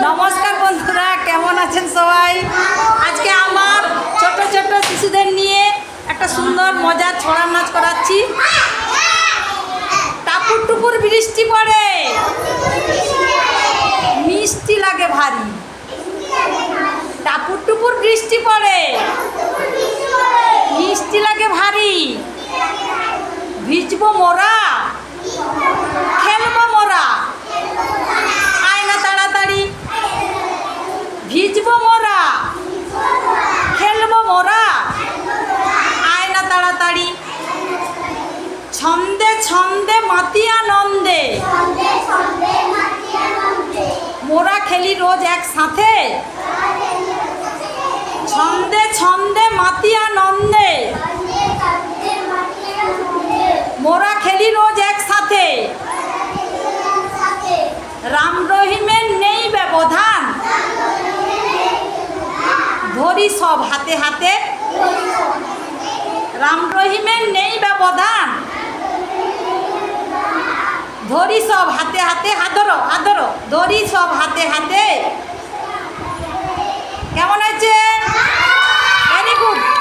নমস্কার বন্ধুরা, কেমন আছেন সবাই? আজকে আমার ছোট ছোট শিশুদের নিয়ে একটা সুন্দর মজার ছড়ার নাচ করাচ্ছি। টাপুর টুপুর বৃষ্টি পড়ে। মিষ্টি লাগে ভারী। টাপুর টুপুর বৃষ্টি পড়ে। মিষ্টি লাগে ভারী। ভিজবো মোরা খেলব মোরা আয় না তাড়াতাড়ি ভিজবো মোরা খেলব মোরা আয় না তাড়াতাড়ি ছন্দে ছন্দে মাতি আনন্দে মোরা খেলি রোজ একসাথে? ছন্দে ছন্দে মাতি নন্দে। মোরা খেলি রোজ একসাথে। রাম রহিমের নেই ব্যবধান। ধরি সব হাতে হাতে। রাম রহিমের নেই ব্যবধান। ধরি সব হাতে হাতে। হাতর হাতর ধরি সব হাতে হাতে।